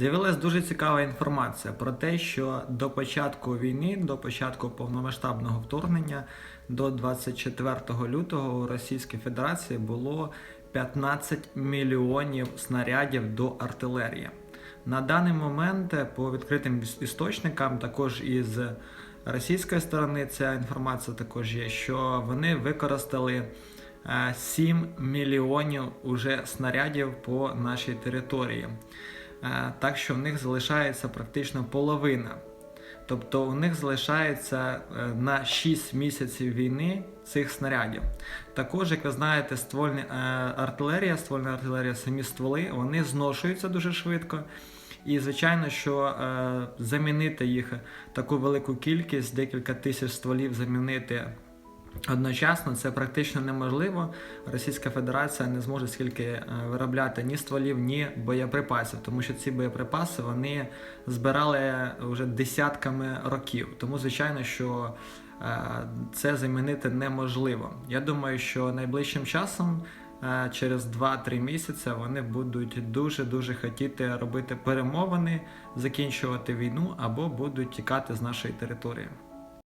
З'явилась дуже цікава інформація про те, що до початку війни, до початку повномасштабного вторгнення, до 24 лютого у Російській Федерації було 15 мільйонів снарядів до артилерії. На даний момент е, по відкритим істочникам, також із російської сторони, ця інформація також є, що вони використали е, 7 мільйонів уже снарядів по нашій території. Е, Так що в них залишається практично половина. Тобто у них залишається е, на 6 місяців війни цих снарядів. Також, як ви знаєте, ствольні е, артилерія, ствольна артилерія, самі стволи, вони зношуються дуже швидко. І звичайно, що замінити їх таку велику кількість, декілька тисяч стволів замінити одночасно, це практично неможливо. Російська Федерація не зможе скільки е, виробляти ні стволів, ні боєприпасів, тому що ці боєприпаси вони збирали вже десятками років. Тому, звичайно, що е, це замінити неможливо. Я думаю, що найближчим часом. е, Через 2-3 місяці вони будуть дуже дуже хотіти робити перемовини, закінчувати війну або будуть тікати з нашої території.